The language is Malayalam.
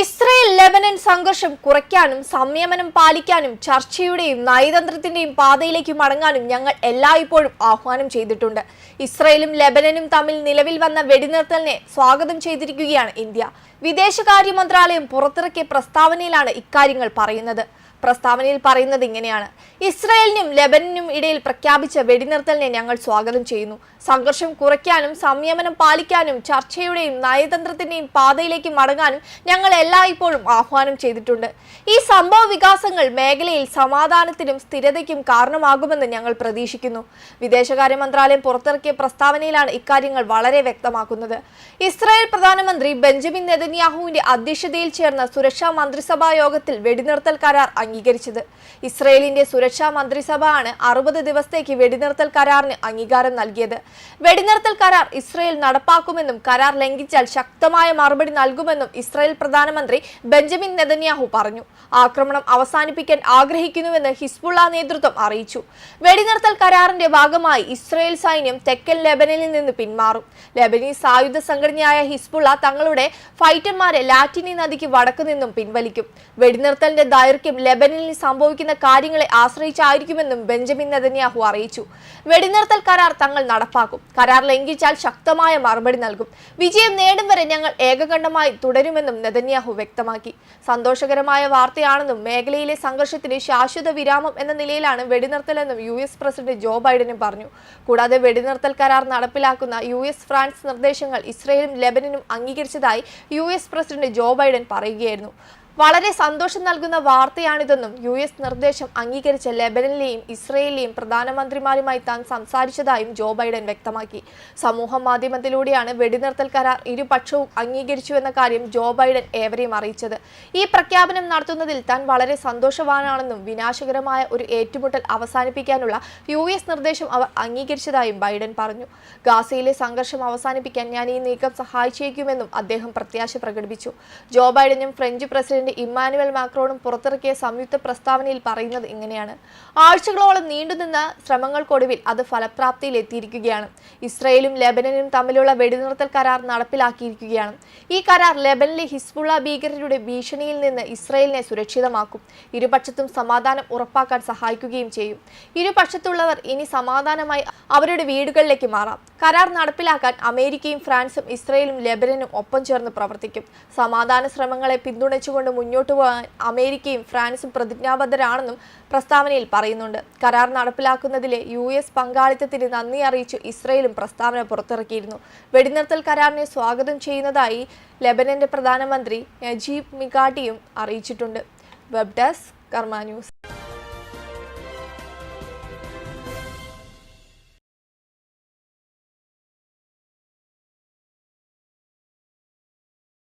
ഇസ്രയേൽ ലെബനൻ സംഘർഷം കുറയ്ക്കാനും സംയമനം പാലിക്കാനും ചർച്ചയുടെയും നയതന്ത്രത്തിന്റെയും പാതയിലേക്ക് മടങ്ങാനും ഞങ്ങൾ എല്ലായ്പ്പോഴും ആഹ്വാനം ചെയ്തിട്ടുണ്ട്. ഇസ്രയേലും ലെബനനും തമ്മിൽ നിലവിൽ വന്ന വെടിനിർത്തലിനെ സ്വാഗതം ചെയ്തിരിക്കുകയാണ് ഇന്ത്യ. വിദേശകാര്യ മന്ത്രാലയം പുറത്തിറക്കിയ പ്രസ്താവനയിലാണ് ഇക്കാര്യങ്ങൾ പറയുന്നത്. പ്രസ്താവനയിൽ പറയുന്നത് ഇങ്ങനെയാണ്. ഇസ്രായേലിനും ലെബനനും ഇടയിൽ പ്രഖ്യാപിച്ച വെടിനിർത്തലിനെ ഞങ്ങൾ സ്വാഗതം ചെയ്യുന്നു. സംഘർഷം കുറയ്ക്കാനും സംയമനം പാലിക്കാനും ചർച്ചയുടെയും നയതന്ത്രത്തിന്റെയും പാതയിലേക്ക് മടങ്ങാനും ഞങ്ങൾ എല്ലായ്പ്പോഴും ആഹ്വാനം ചെയ്തിട്ടുണ്ട്. ഈ സംഭവ വികാസങ്ങൾ മേഖലയിൽ സമാധാനത്തിനും സ്ഥിരതയ്ക്കും കാരണമാകുമെന്ന് ഞങ്ങൾ പ്രതീക്ഷിക്കുന്നു. വിദേശകാര്യ മന്ത്രാലയം പുറത്തിറക്കിയ പ്രസ്താവനയിലാണ് ഇക്കാര്യങ്ങൾ വളരെ വ്യക്തമാക്കുന്നത്. ഇസ്രായേൽ പ്രധാനമന്ത്രി ബെഞ്ചമിൻ നെതന്യാഹുവിന്റെ അധ്യക്ഷതയിൽ ചേർന്ന സുരക്ഷാ മന്ത്രിസഭാ യോഗത്തിൽ വെടിനിർത്തൽ കരാർ അംഗീകരിച്ചത്. ഇസ്രയേലിന്റെ സുരക്ഷാ മന്ത്രിസഭ ആണ് അറുപത് ദിവസത്തേക്ക് വെടിനിർത്തൽ കരാറിന് അംഗീകാരം നൽകിയത്. വെടിനിർത്തൽ കരാർ ഇസ്രയേൽ നടപ്പാക്കുമെന്നും കരാർ ലംഘിച്ചാൽ ശക്തമായ മറുപടി നൽകുമെന്നും ഇസ്രയേൽ പ്രധാനമന്ത്രി ബെഞ്ചമിൻ നെതന്യാഹു പറഞ്ഞു. ആക്രമണം അവസാനിപ്പിക്കാൻ ആഗ്രഹിക്കുന്നുവെന്ന് ഹിസ്ബുള്ള നേതൃത്വം അറിയിച്ചു. വെടിനിർത്തൽ കരാറിന്റെ ഭാഗമായി ഇസ്രയേൽ സൈന്യം തെക്കൻ ലെബനനിൽ നിന്ന് പിന്മാറും. ലെബനീസ് സായുധ സംഘടനയായ ഹിസ്ബുള്ള തങ്ങളുടെ ഫൈറ്റർമാരെ ലാറ്റിനി നദിക്ക് വടക്കു നിന്നും പിൻവലിക്കും. വെടിനിർത്തലിന്റെ ദൈർഘ്യം ലെബനനിൽ സംഭവിക്കുന്ന കാര്യങ്ങളെ ആശ്രയിച്ചായിരിക്കുമെന്നും ബെഞ്ചമിൻ നെതന്യാഹു അറിയിച്ചു. വെടിനിർത്തൽ കരാർ തങ്ങൾ നടപ്പാക്കും. കരാർ ലംഘിച്ചാൽ ശക്തമായ മറുപടി നൽകും. വിജയം നേടും വരെ ഞങ്ങൾ ഏകകണ്ഠമായി തുടരുമെന്നും നെതന്യാഹു വ്യക്തമാക്കി. സന്തോഷകരമായ വാർത്തയാണെന്നും മേഖലയിലെ സംഘർഷത്തിന് ശാശ്വത വിരാമം എന്ന നിലയിലാണ് വെടിനിർത്തലെന്നും യു എസ് പ്രസിഡന്റ് ജോ ബൈഡനും പറഞ്ഞു. കൂടാതെ വെടിനിർത്തൽ കരാർ നടപ്പിലാക്കുന്ന യു എസ് ഫ്രാൻസ് നിർദ്ദേശങ്ങൾ ഇസ്രയേലും ലെബനനും അംഗീകരിച്ചതായി U S president Joe Biden പറയുകയായിരുന്നു. വളരെ സന്തോഷം നൽകുന്ന വാർത്തയാണിതെന്നും യു എസ് നിർദ്ദേശം അംഗീകരിച്ച ലെബനനിലെയും ഇസ്രയേലിലെയും പ്രധാനമന്ത്രിമാരുമായി താൻ സംസാരിച്ചതായും ജോ ബൈഡൻ വ്യക്തമാക്കി. സമൂഹ മാധ്യമത്തിലൂടെയാണ് വെടിനിർത്തൽ കരാർ ഇരുപക്ഷവും അംഗീകരിച്ചുവെന്ന കാര്യം ജോ ബൈഡൻ ഏവരെയും അറിയിച്ചത്. ഈ പ്രഖ്യാപനം നടത്തുന്നതിൽ താൻ വളരെ സന്തോഷവാനാണെന്നും വിനാശകരമായ ഒരു ഏറ്റുമുട്ടൽ അവസാനിപ്പിക്കാനുള്ള യു എസ് നിർദ്ദേശം അവർ അംഗീകരിച്ചതായും ബൈഡൻ പറഞ്ഞു. ഗാസയിലെ സംഘർഷം അവസാനിപ്പിക്കാൻ ഞാൻ ഈ നീക്കം സഹായിച്ചേക്കുമെന്നും അദ്ദേഹം പ്രത്യാശ പ്രകടിപ്പിച്ചു. ജോ ബൈഡനും ഫ്രഞ്ച് പ്രസിഡന്റ് ഇമ്മാനുവൽ മാക്രോണും പുറത്തിറക്കിയ സംയുക്ത പ്രസ്താവനയിൽ പറയുന്നത് ഇങ്ങനെയാണ്. ആഴ്ചകളോളം നീണ്ടുനിന്ന ശ്രമങ്ങൾക്കൊടുവിൽ അത് ഫലപ്രാപ്തിയിൽ എത്തിയിരിക്കുകയാണ്. ഇസ്രയേലും ലെബനനും തമ്മിലുള്ള വെടിനിർത്തൽ കരാർ നടപ്പിലാക്കിയിരിക്കുകയാണ്. ഈ കരാർ ലെബനിലെ ഹിസ്ബുള്ള ഭീകരരുടെ ഭീഷണിയിൽ നിന്ന് ഇസ്രയേലിനെ സുരക്ഷിതമാക്കും. ഇരുപക്ഷത്തും സമാധാനം ഉറപ്പാക്കാൻ സഹായിക്കുകയും ചെയ്യും. ഇരുപക്ഷത്തുള്ളവർ ഇനി സമാധാനമായി അവരുടെ വീടുകളിലേക്ക് മാറാം. കരാർ നടപ്പിലാക്കാൻ അമേരിക്കയും ഫ്രാൻസും ഇസ്രയേലും ലെബനനും ഒപ്പം ചേർന്ന് പ്രവർത്തിക്കും. സമാധാന ശ്രമങ്ങളെ പിന്തുണച്ചുകൊണ്ട് മുന്നോട്ടു പോകാൻ അമേരിക്കയും ഫ്രാൻസും പ്രതിജ്ഞാബദ്ധരാണെന്നും പ്രസ്താവനയിൽ പറയുന്നുണ്ട്. കരാർ നടപ്പിലാക്കുന്നതിലെ യു എസ് പങ്കാളിത്തത്തിന് നന്ദി അറിയിച്ചു ഇസ്രയേലും പ്രസ്താവന പുറത്തിറക്കിയിരുന്നു. വെടിനിർത്തൽ കരാറിനെ സ്വാഗതം ചെയ്യുന്നതായി ലെബനന്റെ പ്രധാനമന്ത്രി നജീബ് മിഗാട്ടിയും അറിയിച്ചിട്ടുണ്ട്. Web desk Karma news.